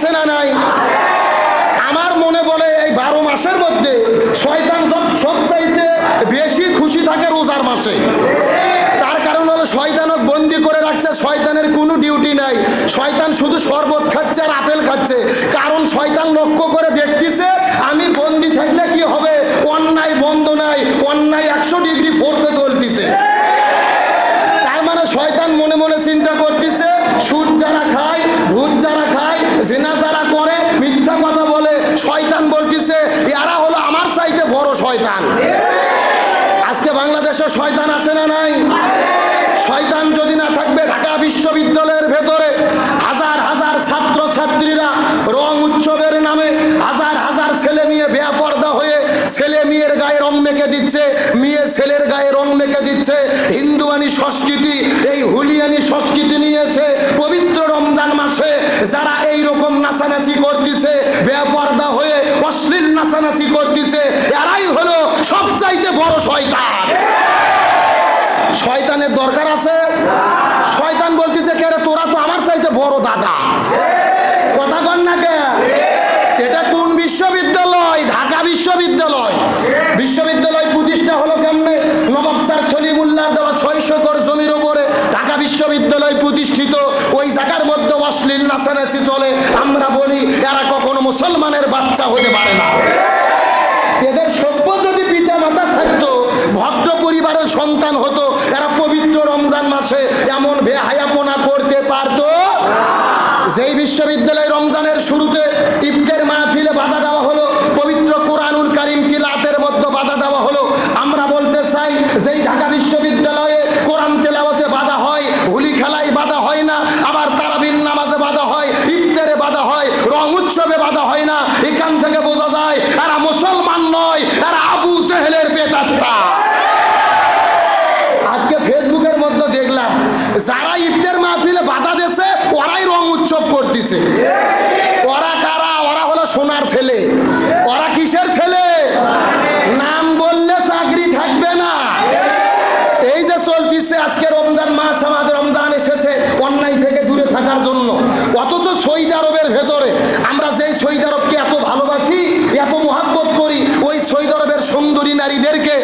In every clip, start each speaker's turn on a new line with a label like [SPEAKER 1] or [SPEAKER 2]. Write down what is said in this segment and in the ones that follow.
[SPEAKER 1] আছে না নাই? আমার মনে বলে এই বারো মাসের মধ্যে শয়তান সব সব চাইতে বেশি খুশি থাকে রোজার মাসে। তার কারণ হলো শয়তানক বন্দি করে রাখছে, শয়তানের কোনো ডিউটি নাই। শয়তান শুধু শরবত খাচ্ছে আর আপেল খাচ্ছে। কারণ শয়তান লক্ষ্য করে দেখতেছে, আমি বন্দি থাকলে কি হবে? অন্যায় বন্ধ নাই, অন্যায় একশো ডিগ্রি ফোর্সে ছেলে মেয়ের গায়ে রং মেখে দিচ্ছে, মেয়ে ছেলের গায়ে রং মেখে দিচ্ছে। হিন্দুয়ানি সংস্কৃতি, এই হুলিয়ানি সংস্কৃতি নিয়ে এসে পবিত্র রমজান মাসে যারা এই রকম নাচানাচি করতেছে, বেপর্দা হয়ে অশ্লীল নাচানাচি করতেছে, এরাই হলো সবচাইতে বড় শয়তান। শয়তানের দরকার আছে? শয়তান বলতেছে, কে রে, তোরা তো আমার চাইতে বড় দাদা। ছয়শো একর জমির ওপরে ঢাকা বিশ্ববিদ্যালয় প্রতিষ্ঠিত, ওই জায়গার মধ্যে অশ্লীল নাচানাচি চলে। আমরা বলি, এরা কখনো মুসলমানের বাচ্চা হতে পারে না। এদের সভ্য যদি পিতা মাতা থাকতো, ভদ্র পরিবারের সন্তান হতো, এরা পবিত্র রমজান মাসে এমন বেহায়াপনা করতে পারতো যেই বিশ্ববিদ্যালয় রমজানের শুরুতে ইফতের মুসলমান নয় এরা আবু জেহেলের বেদাত্তা। আজকে ফেসবুকের মধ্যে দেখলাম, যারা ইফতার মাহফিলে বাধা দিয়েছে, ওরাই রং উৎসব করতেছে। ওরা কারা? ওরা হলো সোনার ছেলে। আরবের সুন্দরী নারীদেরকে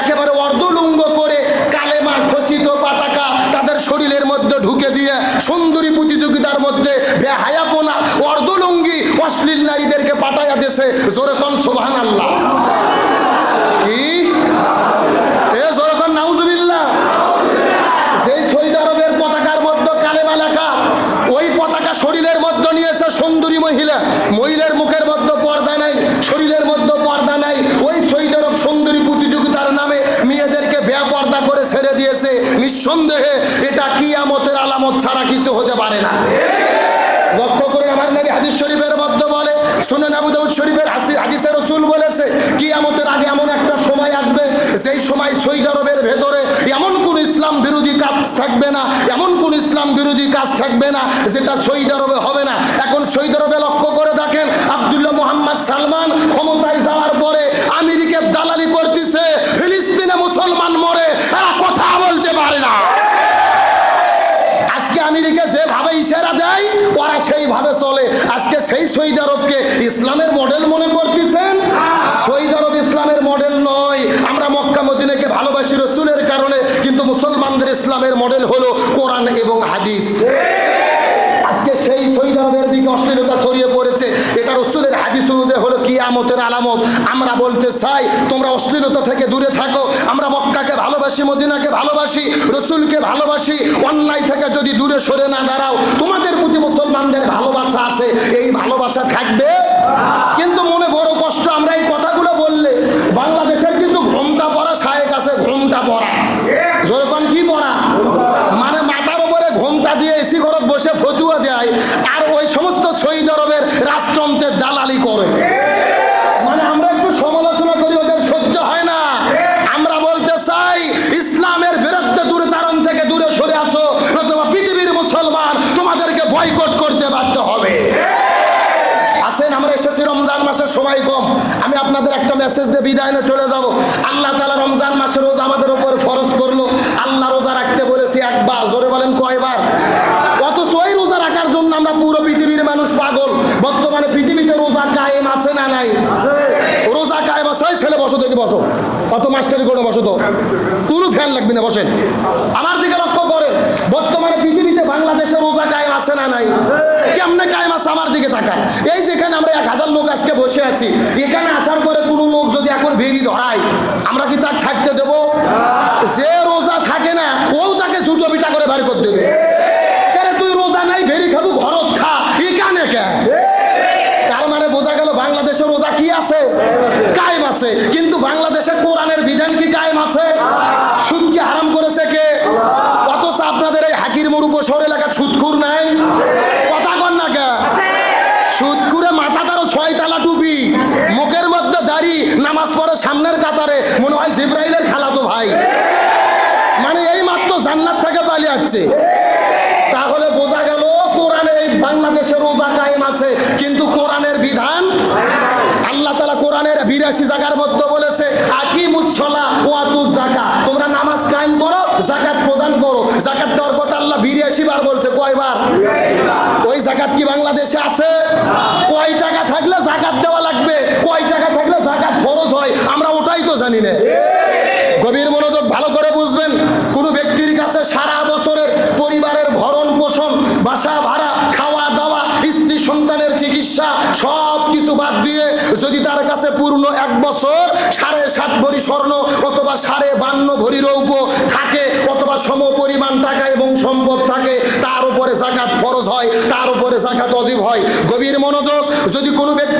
[SPEAKER 1] একেবারে অর্ধলুঙ্গ করে কালেমা খচিত পতাকা তাদের শরীরের মধ্যে ঢুকে দিয়ে সুন্দরী প্রতিযোগিতার মধ্যে বেহায়াপনা, অর্ধলুঙ্গি, অশ্লীল নারীদেরকে পাঠাইয়া দিয়েছে। জোরে কন সোভান আল্লাহ শরীরের মধ্যে নিয়েছে সুন্দরী মহিলা। মহিলার ছেড়ে দিয়েছে, নিঃসন্দেহে এটা কিয়ামতের আলামত ছাড়া কিছু হতে পারে না। লক্ষ্য করে আমার নবী হাদিস শরীফের মধ্যে বলে শুনে আবু দাউদ শরীফের হাদিসের রসুল বলেছে, কিয়ামতের আগে এমন একটা সময় আসবে, যেই সময় সৌদি আরবের ভেতরে এমন কোন ইসলাম বিরোধী কাজ থাকবে না, এমন কোন ইসলাম বিরোধী কাজ থাকবে না, যেটা সৌদি আরবে হবে না। এখন সৌদি আরবে লক্ষ্য করে দেখেন, আব্দুল্লাহ মোহাম্মদ সালমান ক্ষমতায় যাওয়ার পরে আমেরিকার দালালি করতেছে, ফিলিস্তিনে মুসলমান মরে এরা কথা বলতে পারে না। আজকে আমেরিকা যেভাবে ইশারা দেয়, ওরা সেইভাবে চলে। আজকে সেই সৌদি আরবকে ইসলামের মডেল মনে করতেছেন? সৌদি আরব ইসলামের মডেল নয়। আমরা মক্কা, মদিনাকে ভালোবাসি রসুলের কারণে, কিন্তু মুসলমানদের ইসলামের মডেল হলো কোরআন এবং হাদিস। সেই সৌদি আরবের দিকে অশ্লীলতা ছড়িয়ে পড়েছে। এটা রসুলের হাদিস অনুযায়ী হলো কিয়ামতের আলামত। আমরা বলতে চাই, তোমরা অশ্লীলতা থেকে দূরে থাকো। আমরা মক্কাকে ভালোবাসি, মদিনাকে ভালোবাসি, রসুলকে ভালোবাসি। অন্যায় থেকে যদি দূরে সরে না দাঁড়াও, তোমাদের প্রতি মুসলমানদের ভালোবাসা আছে। এই ভালোবাসা থাকবে। কিন্তু মনে বড় কষ্ট, আমরা এই কথাগুলো সময় কম। আমি আপনাদের একটা মেসেজ দিয়ে বিদায় নিয়ে চলে যাব। আল্লাহ তালা রমজান মাসে রোজা আমাদের উপর ফরজ করল। আল্লাহ রোজা রাখতে বলেছি একবার, জোরে বলেন কয়বার? অথচ ওই রোজা রাখার জন্য আমরা পুরো পৃথিবীর মানুষ পাগল। বর্তমানে পৃথিবীতে রোজা কায়েম আছে না নাই? রোজা কায়েম আছে। ছেলে, বসো দেখি, বসো। কত মাস্টারি করে বসো তো। কোনো ফ্যান লাগবে না, বসেন। আমার দিকে লক্ষ্য করেন। বর্তমানে পৃথিবীতে বাংলাদেশে রোজা কায়েম আছে না নাই? কেমনে কায়েম আছে আমার দিকে তাকান? এই যেখানে আমরা এক হাজার লোক আজকে বসে আছি, এখানে আসার পরে কোনো লোক যদি এখন বেরি ধরায়, আমরা কি তার থাকতে দেব? যে রোজা থাকে না ও তাকে ছুটো পিঠা করে বের করে দেবে। তুই রোজা নাই ভেরি খাব, ঘরত খা। এখানে কে? তার মানে বোঝা গেল বাংলাদেশে রোজা কি আছে? কায়েম আছে। কিন্তু বাংলাদেশে কোরআনের বিধান কি কায়েম আছে? সুদ কি হারাম করেছে কে? এই মোড় উপসর এলাকা সুদখুর নাই? কথা কন না কে? সুদখুরে মাথা তারও ছয় তালা টুপি। মুখের মধ্যে দাড়ি, নামাজ পড়ে সামনের কাতারে। মনে হয় জিব্রাইলের খালাতো ভাই। মানে এই মাত্র জান্নাত থেকে পালিয়ে যাচ্ছে তাহলে বোঝা গেল কোরআনে এই বাংলাদেশের রোজা কায়েম আছে, কিন্তু কোরআনের বিধান আল্লাহ তালা কোরআনের বিরাশি জায়গার মধ্যে বলেছে আকি মুসলা ও আতুস জাকা তোমরা নামাজ কায়েম করো জাকাত প্রদান করো। জাকাত দেওয়ার কথা আল্লাহ বিরাশি বার বলছে, কয়বার? ওই জাকাত কি বাংলাদেশে আছে? কয় টাকা থাকলে জাকাত দেওয়া লাগবে? কয় টাকা থাকলে জাকাত ফরজ হয়? আমরা ওটাই তো জানি না। গভীর মনোযোগ ভালো করে বুঝবেন, কোনো ব্যক্তির কাছে সারা বছরের পরিবারের ভরণ পোষণ বাসা ভাড়া খাওয়া দাওয়া স্ত্রী সন্তানের চিকিৎসা, সব কিছু বাদ দিয়ে যদি তার কাছে পূর্ণ এক বছর, সাড়ে সাত ভরি স্বর্ণ অথবা সাড়ে বান্ন ভরি রৌপ থাকে অথবা সম পরিমাণ টাকা এবং সম্পদ থাকে, তার উপরে জাকাত ফরজ হয়, তার উপরে জাকাত অজীব হয়। গভীর মনোযোগ, যদি কোনো ব্যক্তির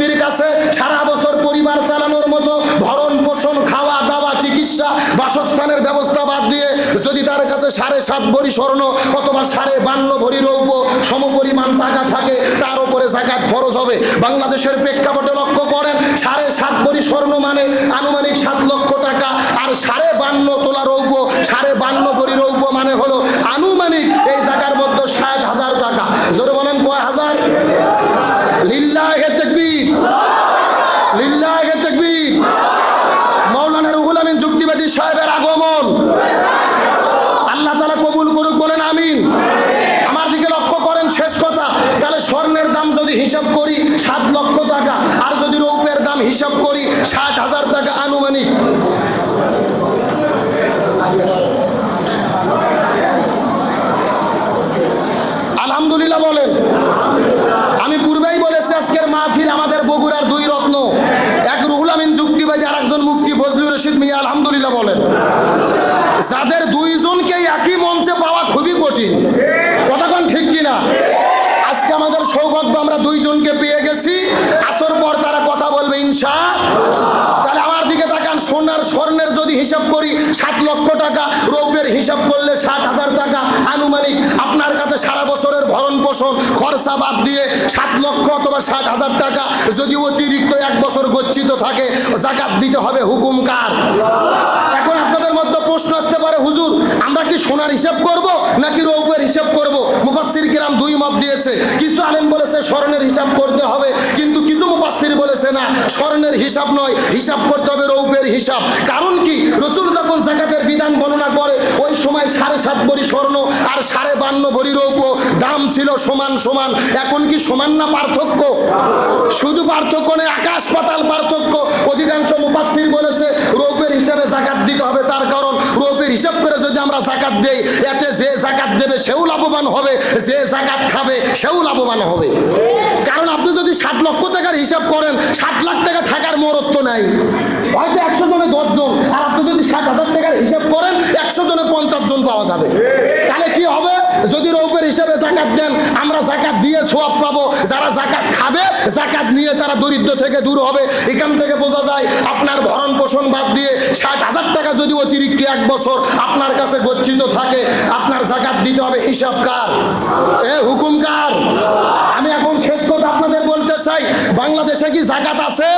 [SPEAKER 1] সাড়ে সাত ভরি স্বর্ণ অথবা সাড়ে বান্ন ভরি রৌপ সমপরিমাণ টাকা থাকে, তার উপরে জাকাত ফরজ হবে। বাংলাদেশের প্রেক্ষাপটে লক্ষ্য করেন, সাড়ে সাত ভরি স্বর্ণ মানে আনুমানিক সাত লক্ষ টাকা, আর সাড়ে বান্ন তোলা রৌপ সাড়ে বান্ন ভরি রৌপ মানে হলো আনুমানিক এই জায়গার মধ্যে ষাট হাজার টাকা। জোরে বলেন কয় হাজার? লিল্লাহে তাকবীর। লিল্লাহে তাকবীর। মৌলানা রুহুল আমিন যুক্তিবাদী সাহেবের আগমন। আল্লাহ তালা কবুল করুক, বলেন আমিন। আমার দিকে লক্ষ্য করেন, শেষ কথা। তাহলে স্বর্ণের দাম যদি হিসাব করি, সাত লক্ষ টাকা। আর যদি রৌপের দাম হিসাব করি, ষাট হাজার টাকা আনুমানিক। আলহামদুলিল্লাহ বলেন। আমি পূর্বেই বলেছি, আজকের মাহফিল আমাদের বগুড়ার দুই রত্ন। এক রুহুল আমিন যুক্তিবাদী আর একজন মুফতি ফজলুর রশিদ মিয়া, আলহামদুলিল্লাহ বলেন। যাদের দুইজনকে একই মঞ্চে পাওয়া খুবই কঠিন। কতক্ষণ ঠিক কিনা? আজকে আমাদের সৌভাগ্য, আমরা দুইজনকে পেয়ে গেছি। আসর পর তারা কথা বলবে, ইনশা। তাহলে আমার দিকে তাকান, সোনার স্বর্ণের যদি হিসাব করি, সাত লক্ষ টাকা রৌপের হিসাব করলে ষাট হাজার টাকা আনুমানিক। আপনার কাছে সারা বছরের ভরণ পোষণ, খরচা বাদ দিয়ে সাত লক্ষ অথবা ষাট হাজার টাকা যদি অতিরিক্ত এক বছর গচ্ছিত থাকে, জাকাত দিতে হবে। হুকুম কার? সোনার হিসাব করব নাকি রৌপের হিসাব করব? মুফাসসির কিরাম দুই মত দিয়েছে। কিছু আলেম বলেছে স্বর্ণের হিসাব করতে হবে, কিন্তু কিছু মুফাসসির বলেছে না। স্বর্ণের হিসাব নয়, হিসাব করতে হবে রৌপের হিসাব। কারণ কি? রসুল যখন জাকাতের বিধান বর্ণনা করে, ওই সময় সাড়ে সাত ভরি স্বর্ণ আর সাড়ে বান্ন ভরি রৌপ দাম ছিল সমান সমান। এখন কি সমান না পার্থক্য? শুধু পার্থক্য নেই আকাশ পাতাল পার্থক্য। অধিকাংশ মুফাসসির বলেছে রৌপের হিসাবে জাকাত দিতে হবে, তার কারণ হিসাব করে যদি আমরা জাকাত দেই, এতে যে জাকাত দেবে সেও লাভবান হবে, যে জাকাত খাবে সেও লাভবান হবে। কারণ আপনি যদি ষাট লক্ষ টাকার হিসাব করেন, ষাট লাখ টাকা থাকার মরত্ব নাই। হয়তো একশো জনে দশজন আর আপনি যদি ষাট হাজার টাকার হিসাব করেন, একশো জনে পঞ্চাশ জন পাওয়া যাবে। তাহলে কি হবে? যদি রৌপের হিসাবে জাকাত দেন, আমরা জাকাত দিয়ে সোয়াব পাবো। যারা জাকাত খাবে, জাকাত নিয়ে তারা দরিদ্র থেকে দূর হবে। এখান থেকে বোঝা যায়, আপনার ভরণ পোষণ বাদ দিয়ে ষাট হাজার টাকা যদি অতিরিক্ত এক বছর আপনার কাছে গচ্ছিত থাকে, আপনার জাকাত দিতে হবে। হিসাব কার? এ হুকুম কার? আমি এখন শেষ কথা আপনাদের বলতে চাই, বাংলাদেশে কি জাকাত আছে?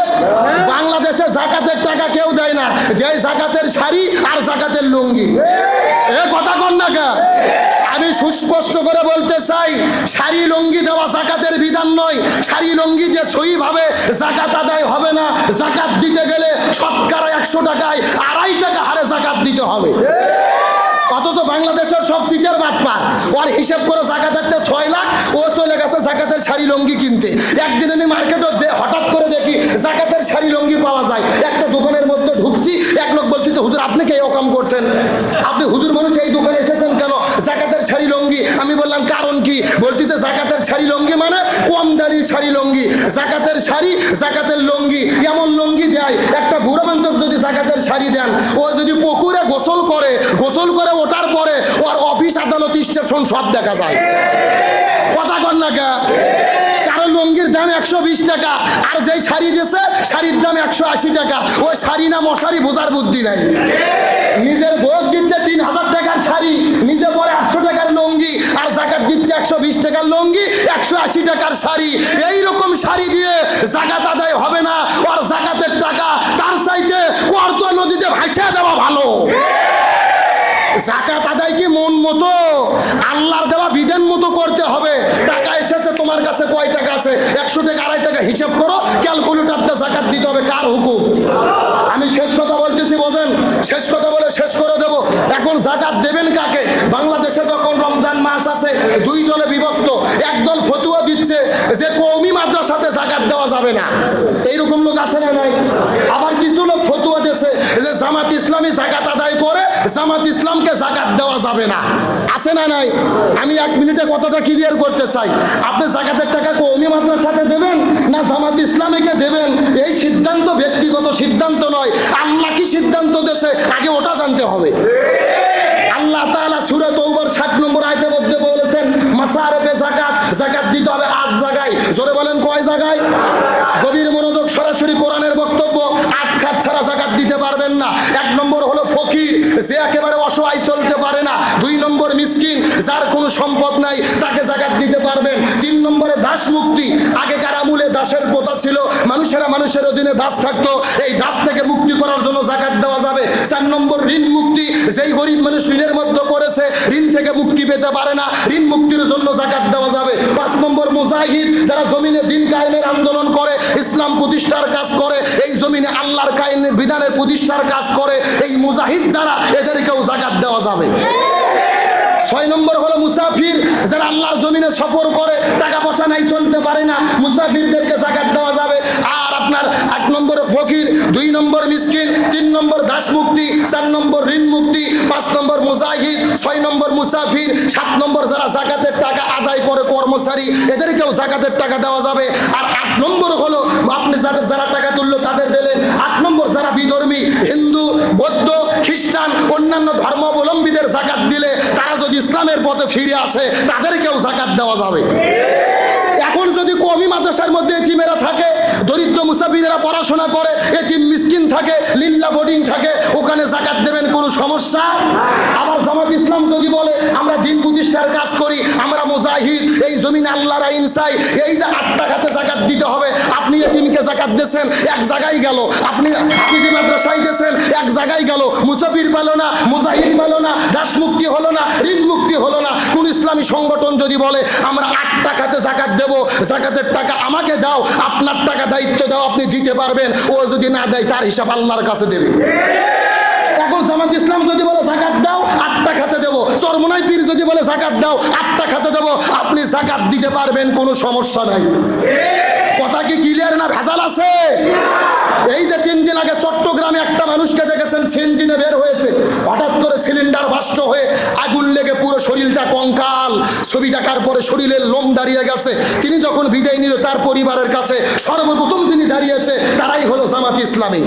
[SPEAKER 1] বাংলাদেশে জাকাতের টাকা কেউ দেয় না। দেয় জাকাতের শাড়ি আর জাকাতের লুঙ্গি। এ কথা কন না? আমি সুস্পষ্ট করে বলতে চাই, শাড়ি লঙ্গি দেওয়া জাকাতের বিধান নয়। শাড়ি লঙ্গি দিয়ে সহিভাবে জাকাত আদায় হবে না। জাকাত দিতে গেলে শতকরা একশো টাকায় আড়াই টাকা হারে জাকাত দিতে হবে। অথচ বাংলাদেশের সব সিটের বাটপার। ওর হিসেব করে জাকাত হচ্ছে ছয় লাখ, ও চলে গেছে জাকাতের শাড়ি লঙ্গি কিনতে। একদিন আমি মার্কেটে যে হঠাৎ করে দেখি জাকাতের শাড়ি লঙ্গি পাওয়া যায়। একটা দোকানের মধ্যে ঢুকছি, এক লোক বলছি যে হুজুর, আপনি কে কাম করছেন? আপনি হুজুর মানুষ, এই জাকাতের শাড়ি লঙ্গি। আমি বললাম, কারণ কি? বলতেছে, জাকাতের শাড়ি লঙ্গি মানে কম দাড়ির শাড়ি লঙ্গি। জাকাতের শাড়ি, জাকাতের লঙ্গি। এমন লঙ্গি দেয়, একটা বুড়ো যদি জাকাতের শাড়ি দেন, ও যদি পুকুরে গোসল করে গোসল করে ওঠার পরে ওর অফিস, আদালত, স্টেশন সব দেখা যায়। কথা কন না? কারণ লঙ্গির দাম একশো বিশ টাকা, আর যেই শাড়ি দিয়েছে শাড়ির দাম একশো আশি টাকা। ওই শাড়ি না মশারি, বোঝার বুদ্ধি নাই। নিজের ভোগ দিচ্ছে তিন হাজার টাকার শাড়ি, নিজে একশো বিশ টাকার লঙ্গি, একশো আশি টাকার শাড়ি। এই রকম শাড়ি দিয়ে জাকাত আদায় হবে না। আর জাকাতের টাকা তার চাইতে কর্দুয়া নদীতে ভাসিয়ে দেওয়া ভালো। জাকাত আদায় কি মন মতো? আল্লাহর দেওয়া বিধান মতো করতে হবে। টাকা এসেছে, তোমার কাছে কয় টাকা আছে? একশো টাকা, আড়াই টাকা হিসাব করো ক্যালকুলেটারতে জাকাত দিতে হবে। কার হুকুম? আমি শেষ কথা বলতেছি, বোঝেন? শেষ কথা বলে শেষ করে দেব। এখন জাকাত দেবেন কাকে? বাংলাদেশে যখন রমজান মাস আছে, দুই দলে বিভক্ত একদল ফতুয়া দিচ্ছে যে কৌমি মাদ্রাসাতে জাকাত দেওয়া যাবে না। এইরকম লোক আছে না নাই? আবার কিছু লোক ফতুয়া দিচ্ছে যে জামাত ইসলামী জাকাত আদায় করে জামাত ইসলামকে জাকাত দেওয়া যাবে না। আছে না নাই? আমি এক মিনিটে কতটা ক্লিয়ার করতে চাই। আপনি জাকাতের টাকা কৌমি মাদ্রাসাতে দেবেন না জামাত ইসলামীকে দেবেন? এই সিদ্ধান্ত ব্যক্তিগত সিদ্ধান্ত নয়। আল্লাহ কি সিদ্ধান্ত দেশে আগে ওটা জানতে হবে। আল্লাহ তাআলা সূরা তৌবার 60 নম্বর আয়াতে মধ্যে বলেছেন, মাসারফে যাকাত যাকাত দিতে হবে আট জায়গায়, জোরে বলেন কয় জায়গায়? গভীর মনোযোগ সরাসরি কোরআনের বক্তব্য আট খাত ছাড়া জাগাত দিতে পারবেন না। এক নম্বর হলো ফকির। যে একেবারে অসহায় চলতে পারে না। দুই নম্বর মিসকিন, যার কোনো সম্পদ নাই, তাকে জাকাত দিতে পারবেন। তিন নম্বরে দাস মুক্তি, আগেকার আমূলে দাসের প্রথা ছিল, মানুষেরা মানুষের অধীনে দাস থাকতো, এই দাস থেকে মুক্তি করার জন্য জাকাত দেওয়া যাবে। চার নম্বর ঋণ মুক্তি, যেই গরিব মানুষ ঋণের মধ্যে পড়েছে, ঋণ থেকে মুক্তি পেতে পারে না, ঋণ মুক্তির জন্য জাকাত দেওয়া যাবে। পাঁচ নম্বর মুজাহিদ, যারা জমিনে দিন কায়েমের আন্দোলন করে, ইসলাম প্রতিষ্ঠার কাজ করে, এই জমিনে আল্লাহর কায়েমের বিধানের প্রতিষ্ঠার কাজ করে, এই মুজাহিদ যারা এদেরকেও জাকাত দেওয়া যাবে। ছয় নম্বর হলো মুসাফির, যারা আল্লাহর জমিনে সফর করে টাকা পয়সা নাই, চলতে পারে না, মুসাফিরদেরকে জাকাত দেওয়া যাবে। আর আপনার আট নম্বরে ফকির, দুই নম্বর মিসকিন, তিন নম্বর দাস মুক্তি চার নম্বর ঋণ মুক্তি, পাঁচ নম্বর মুজাহিদ, ছয় নম্বর মুসাফির, সাত নম্বর যারা জাকাতের টাকা আদায় করে কর্মচারী, এদেরকেও জাকাতের টাকা দেওয়া যাবে। আর আট নম্বর হলো, আপনি যাদের যারা টাকা তুললো তাদের দিলেন। আট নম্বর যারা বিধর্মী, হিন্দু, বৌদ্ধ খ্রিস্টান, অন্যান্য ধর্মাবলম্বীদের জাকাত দিলে তারা যদি ইসলামের পথে ফিরে আসে, তাদেরকেও জাকাত দেওয়া যাবে। এখন যদি কমি মাদ্রাসার মধ্যে এটিমেরা থাকে, দরিদ্র মুসাফিরেরা পড়াশোনা করে এটিম মিসকিন থাকে, লিল্লা বোর্ডিং থাকে, ওখানে জাকাত দেবেন কোনো সমস্যা? আবার জামাত ইসলাম যদি বলে আমরা কাজ করি, আমরা মুজাহিদ। এই জমিন আল্লাহর আইন চাই। এই যে আটটা খাতে জাকাত দিতে হবে, আপনি এতিমকে জাকাত দিয়েছেন, এক জায়গায় গেল। আপনি হাফিজি মাদ্রাসায় দিয়েছেন, এক জায়গায় গেল। মুসাফির পেল না, মুজাহিদ পেল না দাস মুক্তি হলো না ঋণ মুক্তি হলো না। কোন ইসলামী সংগঠন যদি বলে, আমরা আটটা খাতে জাকাত দেব, জাকাতের টাকা আমাকে দাও, আপনার টাকা দায়িত্ব দাও, আপনি দিতে পারবেন। ও যদি না দেয়, তার হিসাব আল্লাহর কাছে দেবে। এখন জামাত ইসলাম যদি বলে জাকাত দাও আটটা খাতে দেবো। চরমনাই পীর যদি বলে জাকাত দাও আটটা খাতে দেবো। আপনি জাকাত দিতে পারবেন, কোনো সমস্যা নাই। কথা কি ক্লিয়ার না ভেজাল আছে? এই যে তিন দিন আগে চট্টগ্রামে একটা মানুষকে দেখেছেন, সিনজিনে বের হয়েছে। হঠাৎ করে সিলিন্ডার বাষ্ট হয়ে আগুন লেগে পুরো শরীরটা কঙ্কাল। ছবি দেখার পরে শরীরের লোম দাঁড়িয়ে গেছে। তিনি যখন বিদায় নিল, তার পরিবারের কাছে সর্বপ্রথম তিনি দাঁড়িয়েছে, তারাই হলো জামাত ইসলামী।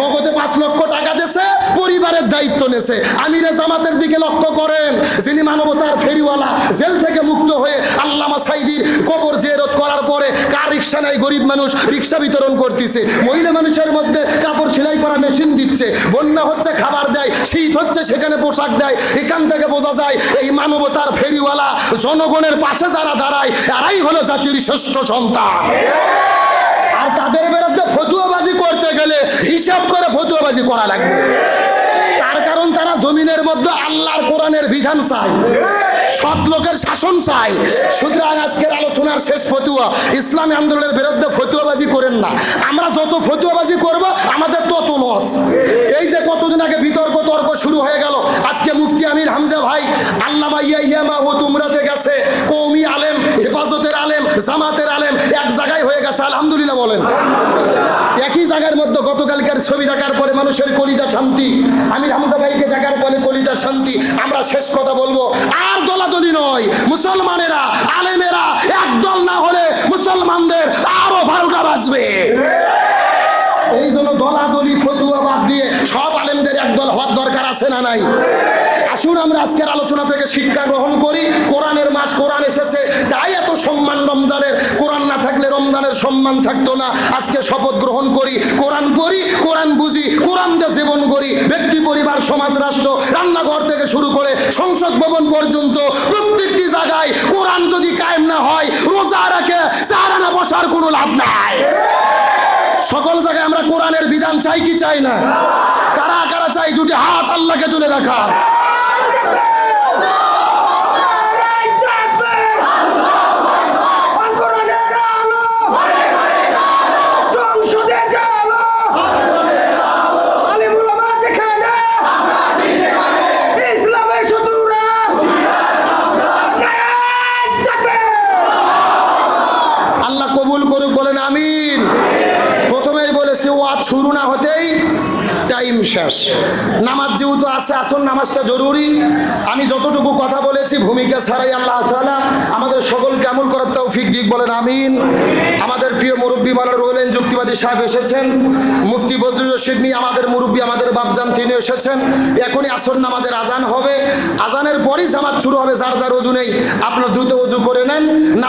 [SPEAKER 1] নগদে পাঁচ লক্ষ দিয়েছে পরিবারের দায়িত্ব নেছে। আমিরে জামাতের দিকে লক্ষ্য করেন, যিনি মানবতার ফেরিওয়ালা, জেল থেকে মুক্ত হয়ে আল্লামা সাইদির কবর জিয়ারত করার পরে কার রিক্সা নাই? গরিব মানুষ রিক্সা বিতরণ করতেছে। মহিলা মানুষের মধ্যে কাপড় সেলাই করা মেশিন দিচ্ছে। বন্যা হচ্ছে, খাবার দেয়, শীত হচ্ছে, সেখানে পোশাক দেয়। এখান থেকে বোঝা যায়, এই মানবতার ফেরিওয়ালা জনগণের পাশে যারা দাঁড়ায়, এরাই হলো জাতির শ্রেষ্ঠ সন্তান। আর তাদের বিরুদ্ধে ফতুয়াবাজি করতে গেলে হিসাব করে ফতুয়াবাজি করা লাগবে। তার কারণ তারা জমিনের মধ্যে আল্লাহর কোরআনের বিধান চায়, সৎ লোকের শাসন চায়। সুতরাং আজকের আলোচনার শেষ ফতুয়া, ইসলামী আন্দোলনের বিরুদ্ধে ফতুয়াবাজি করেন না। আমরা যত ফতুয়াবাজি করব, আমাদের তত লস। এই যে কতদিন আগে বিতর্ক, তর্ক শুরু হয়ে গেল, আজকে মুফতি আমির হামজা ভাই, আল্লামা ইয়া ইয়ামা মাহমুদ উমরাতে গেছে কৌমি আলেম হেফাজতের আলেম, জামাতের আলেম এক জায়গায় হয়ে গেছে, আলহামদুলিল্লাহ বলেন। একই জায়গার মধ্যে গতকালকার ছবি দেখার পরে মানুষের কলিজা শান্তি আমি হামজা ভাইকে দেখার পরে কলিজা শান্তি। আমরা শেষ কথা বলব, আর দলাদলি নয়, মুসলমানেরা, আলেমেরা, একদল না হলে মুসলমানদের আরও বারোটা বাজবে। এই জন্য দলাদলি ফতুয়া বাদ দিয়ে সব আলেমদের একদল হওয়ার দরকার আছে না নাই? আসুন আমরা আজকের আলোচনা থেকে শিক্ষা গ্রহণ করি। কোরআনের মাস কোরআন এসেছে, তাই এত সম্মান রমজানের। কোরআন না থাকলে রমজানের সম্মান থাকতো না। আজকে শপথ গ্রহণ করি, কোরআন পড়ি, কোরআন বুঝি কোরআন দিয়ে জীবন করি। ব্যক্তি, পরিবার, সমাজ, রাষ্ট্র, রান্নাঘর থেকে শুরু করে সংসদ ভবন পর্যন্ত প্রত্যেকটি জায়গায় কোরআন যদি কায়েম না হয়, রোজা রাখে চারানা বসার কোনো লাভ নাই। সকল জায়গায় আমরা কোরআনের বিধান চাই কি চাই না? কারা কারা চাই? দুটি হাত আল্লাহকে তুলে দেখা আল্লাহ কবুল করুক, বলেন আমিন। প্রথমেই বলেছি, ওয়াজ শুরু না হতেই টাইম শেষ। নামাজ যেহেতু আছে আসল নামাজটা জরুরি। আমি যতটুকু কথা বলেছি, ভূমিকা ছাড়াই আল্লাহ তাআলা আমাদের সকলকে আমল করার তৌফিক দিক বলেন, আমিন। আমাদের প্রিয় মুরব্বী মালার রইলেন যুক্তিবাদী সাহেব এসেছেন। মুফতি বদরুল আমাদের মুরব্বী, আমাদের বাপজান, তিনি এসেছেন। এখনই আসর নামাজের আজান হবে। আজানের পরই জামাত শুরু হবে, যার যার অজু নেই। আপনার দ্রুত অজু করে নেন। নামাজ